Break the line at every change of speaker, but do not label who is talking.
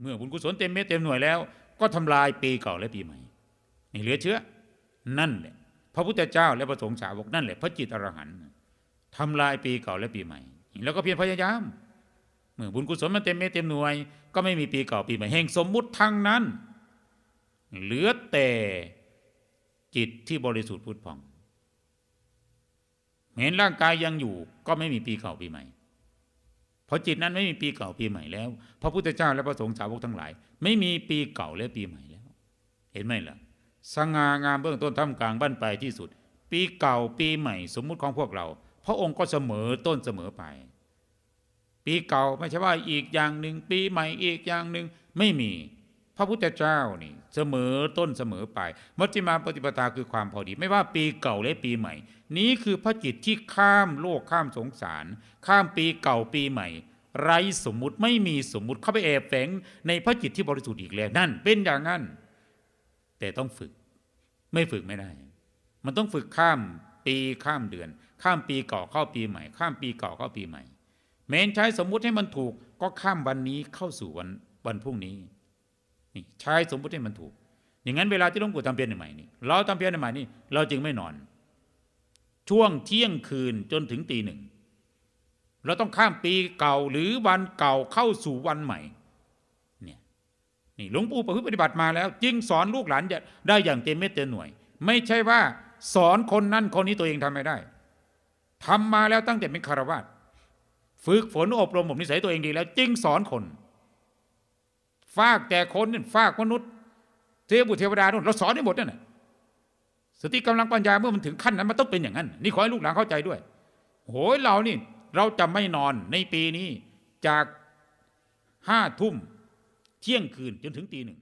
เมื่อบุญกุศลเต็มเม็ดเต็มหน่วยแล้ว ก็ทำลายปีเก่าและปีใหม่นี่เหลือเชื้อ นั่นแหละพระพุทธเจ้าและพระสงฆ์สาวกนั่นแหละพระจิตอรหันต์ทำลายปีเก่าและปีใหม่ แล้วก็เพียรพยายามเมื่อบุญกุศลมันเต็มเม็ดเต็มหน่วย ก็ไม่มีปีเก่าปีใหม่แห่งสมมุติทั้งนั้น เหลือแต่จิตที่บริสุทธิ์พุทธพองเห็นร่างกายยังอยู่ก็ไม่มีปีเก่าปีใหม่ เพราะจิตนั้นไม่มีปีเก่าปีใหม่แล้วพระพุทธเจ้าและพระสงฆ์สาวกทั้งหลาย ไม่มีปีเก่าและปีใหม่แล้ว เห็นไหมล่ะสง่างามเบื้องต้นท่ามกลางบ้านปลายที่สุด ปีเก่าปีใหม่ สมมุติของพวกเรา พระองค์ก็เสมอต้นเสมอไป ปีเก่าไม่ใช่ว่าอีกอย่างหนึ่งปีใหม่อีกอย่างหนึ่งไม่มี พระพุทธเจ้านี่ เสมอต้นเสมอไปมัชฌิมาปฏิปทาคือความพอดี ไม่ว่าปีเก่าและปีใหม่ นี้คือพระจิตที่ข้ามโลกข้ามสงสาร ข้ามปีเก่าปีใหม่ ไร้สมมุติไม่มีสมมุติเข้าไปแอบแฝงในพระจิตที่บริสุทธิ์อีกแล้วนั่น เป็นอย่างนั้น แต่ต้องฝึก ไม่ฝึกไม่ได้ มันต้องฝึกข้ามปีข้ามเดือน ข้ามปีเก่าเข้าปีใหม่ ข้ามปีเก่าเข้าปีใหม่เมนใช้สมมุติให้มันถูกก็ข้ามวันนี้เข้าสู่วันวันพรุ่งนี้ นี่ใช้สมมติให้มันถูก อย่างนั้นเวลาที่หลวงปู่ทำเพียรใหม่นี่เราทำเพียรใหม่นี่เราจึงไม่นอน ช่วงเที่ยงคืนจนถึงตีหนึ่งเราต้องข้ามปีเก่าหรือวันเก่าเข้าสู่วันใหม่เนี่ยนี่หลวงปู่ประพฤติปฏิบัติมาแล้ว จึงสอนลูกหลานได้อย่างเต็มเม็ดเต็มหน่วย ไม่ใช่ว่าสอนคนนั้นคนนี้ตัวเองทำไม่ได้ทำมาแล้วตั้งแต่เป็นคารวาสฝึกฝนอบรมบ่มนิสัยตัวเองดีแล้ว จึงสอนคน ฟากแต่คนนี่ฟากมนุษย์ เทพบุตรเทวดานู่นเราสอนได้หมดนั่นน่ะสติกำลังปัญญาเมื่อมันถึงขั้นนั้นมันต้องเป็นอย่างนั้น นี่ขอให้ลูกหลานเข้าใจด้วยโหยเรานี่เราจะไม่นอนในปีนี้จากห้าทุ่มเที่ยงคืนจนถึงตีหนึ่ง